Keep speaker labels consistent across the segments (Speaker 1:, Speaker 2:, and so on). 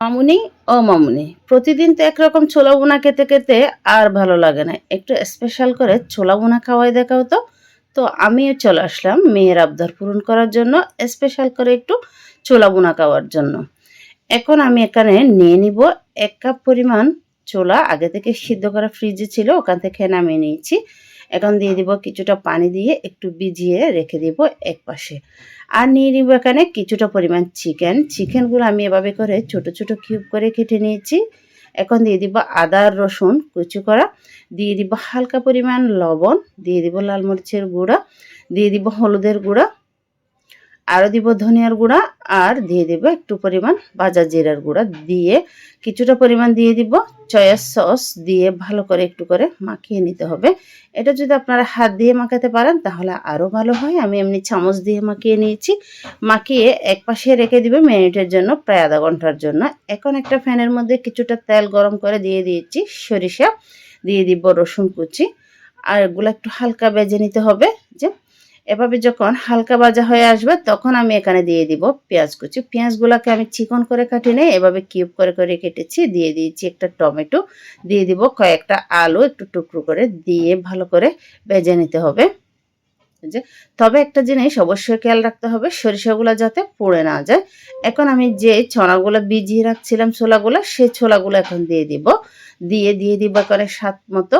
Speaker 1: মামুনি ও মামুনি, প্রতিদিন তো একরকম ছোলা বোনা খেতে খেতে আর ভালো লাগে না। একটু স্পেশাল করে ছোলা বোনা খাওয়াই দেখাও তো। তো আমিও চলে আসলাম মেয়ের আবদার পূরণ করার জন্য স্পেশাল করে একটু ছোলা বোনা খাওয়ার জন্য। এখন আমি এখানে নিয়ে নিব এক কাপ পরিমাণ ছোলা। আগে থেকে সিদ্ধ করা ফ্রিজে ছিল, ওখান থেকে নামিয়ে নিয়েছি। এখন দিয়ে দিব কিছুটা পানি দিয়ে একটু ভিজিয়ে রেখে দিব এক পাশে আর নিয়ে নিব এখানে কিছুটা পরিমাণ চিকেন। চিকেনগুলো আমি এভাবে করে ছোট ছোট কিউব করে কেটে নিয়েছি। এখন দিয়ে দিব আদা, রসুন কুচি করা। দিয়ে দিব হালকা পরিমাণ লবণ। দিয়ে দিব লাল মরিচের গুঁড়া। দিয়ে দিব হলুদের গুঁড়া। আরও দিব ধনিয়ার গুঁড়া আর দিয়ে দিব একটু পরিমাণ ভাজা জিরার গুঁড়া দিয়ে কিছুটা পরিমাণ দিয়ে দিব চয়া সস দিয়ে ভালো করে একটু করে মাখিয়ে নিতে হবে। এটা যদি আপনারা হাত দিয়ে মাখাতে পারেন তাহলে আরও ভালো হয়। আমি এমনি চামচ দিয়ে মাখিয়ে নিয়েছি। মাখিয়ে এক পাশে রেখে দিবে মিনিটের জন্য, প্রায় আধা ঘণ্টার জন্য। এখন একটা ফ্যানের মধ্যে কিছুটা তেল গরম করে দিয়ে দিয়েছি, সরিষা দিয়ে দিব রসুন কুচি। আর এগুলো একটু হালকা বেজে নিতে হবে, যে এভাবে যখন হালকা ভাজা হয়ে আসবে, তখন আমি এখানে দিয়ে দিব পেঁয়াজ কুচি। পেঁয়াজগুলোকে আমি চিকন করে কাটি নেই, এভাবে কিউব করে করে কেটেছি। দিয়ে দিয়েছি একটা টমেটো। দিয়ে দিব কয়েকটা আলু একটু টুকরো করে দিয়ে ভালো করে ভেজে নিতে হবে। যে, তবে একটা জিনিস অবশ্যই খেয়াল রাখতে হবে, সরিষাগুলো যাতে পুড়ে না যায়। এখন আমি যে ছনাগুলো ভিজিয়ে রাখছিলাম ছোলাগুলো সেই ছোলাগুলো এখন দিয়ে দিব। দিয়ে দিয়ে দিব করে স্বাদ মতো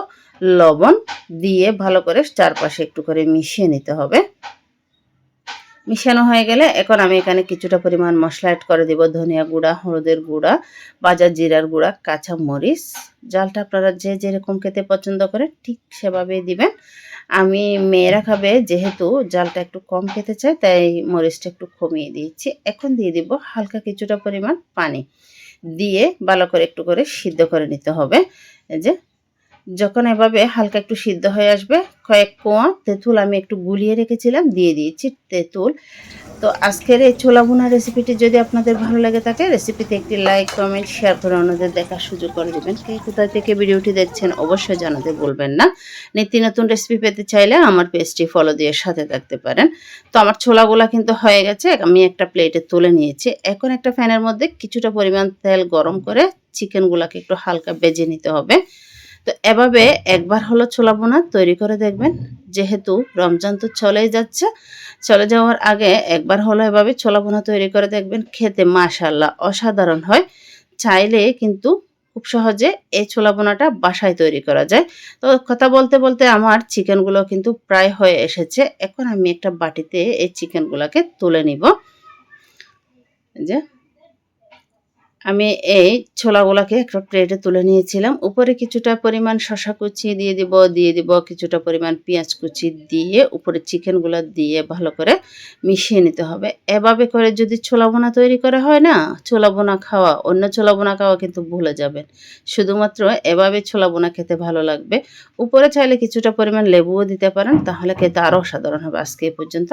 Speaker 1: লবণ দিয়ে ভালো করে চারপাশে একটু করে মিশিয়ে নিতে হবে। মিশানো হয়ে গেলে এখন আমি এখানে কিছুটা পরিমাণ মশলা অ্যাড করে দেব। ধনিয়া গুঁড়া, হলুদের গুঁড়া বাজার জিরার গুঁড়া, কাঁচা মরিচ। জালটা আপনারা যে যেরকম খেতে পছন্দ করে ঠিক সেভাবেই দিবেন। আমি মেয়েরা খাবে যেহেতু জালটা একটু কম খেতে চায়, তাই মরিচটা একটু কমিয়ে দিয়েছি। এখন দিয়ে দিব হালকা কিছুটা পরিমাণ পানি। দিয়ে ভালো করে একটু করে সিদ্ধ করে নিতে হবে। যে যখন এভাবে হালকা একটু সিদ্ধ হয়ে আসবে, কয়েক কোয়া তেঁতুল আমি একটু গুলিয়ে রেখেছিলাম, দিয়ে দিয়েছি তেঁতুল। তো আজকের এই ছোলা বোনা রেসিপিটি যদি আপনাদের ভালো লাগে থাকে রেসিপিতে একটি লাইক কমেন্ট শেয়ার করে অন্যদের দেখার সুযোগ করে দেবেন। কে কোথায় থেকে ভিডিওটি দেখছেন অবশ্যই জানাতে বলবেন না। নিত্য নতুন রেসিপি পেতে চাইলে আমার পেজটি ফলো দিয়ে সাথে থাকতে পারেন। তো আমার ছোলাগুলা কিন্তু হয়ে গেছে, আমি একটা প্লেটে তুলে নিয়েছি। এখন একটা ফ্যানের মধ্যে কিছুটা পরিমাণ তেল গরম করে চিকেনগুলোকে একটু হালকা বেজে নিতে হবে। তো এভাবে একবার হলো ছোলা বোনা তৈরি করে দেখবেন। যেহেতু রমজান তো চলেই যাচ্ছে চলে যাওয়ার আগে একবার হলো এভাবে ছোলা বোনা তৈরি করে দেখবেন খেতে মাশাল্লাহ অসাধারণ হয়। চাইলে কিন্তু খুব সহজে এই ছোলা বোনাটা বাসায় তৈরি করা যায়। তো কথা বলতে বলতে আমার চিকেনগুলো কিন্তু প্রায় হয়ে এসেছে। এখন আমি একটা বাটিতে এই চিকেনগুলোকে তুলে নিব। যে আমি এই ছোলাগুলাকে একটা প্লেটে তুলে নিয়েছিলাম। উপরে কিছুটা পরিমাণ শশা কুচি দিয়ে দিব দিয়ে দিব কিছুটা পরিমাণ পেঁয়াজ কুচি দিয়ে উপরে চিকেনগুলো দিয়ে ভালো করে মিশিয়ে নিতে হবে। এভাবে করে যদি ছোলা বোনা তৈরি করা হয় না ছোলা বোনা খাওয়া, অন্য ছোলা বোনা খাওয়া কিন্তু ভুলে যাবেন। শুধুমাত্র এভাবে ছোলা বোনা খেতে ভালো লাগবে। উপরে চাইলে কিছুটা পরিমাণ লেবুও দিতে পারেন, তাহলে খেতে আরও সাধারণ হবে। আজকে পর্যন্ত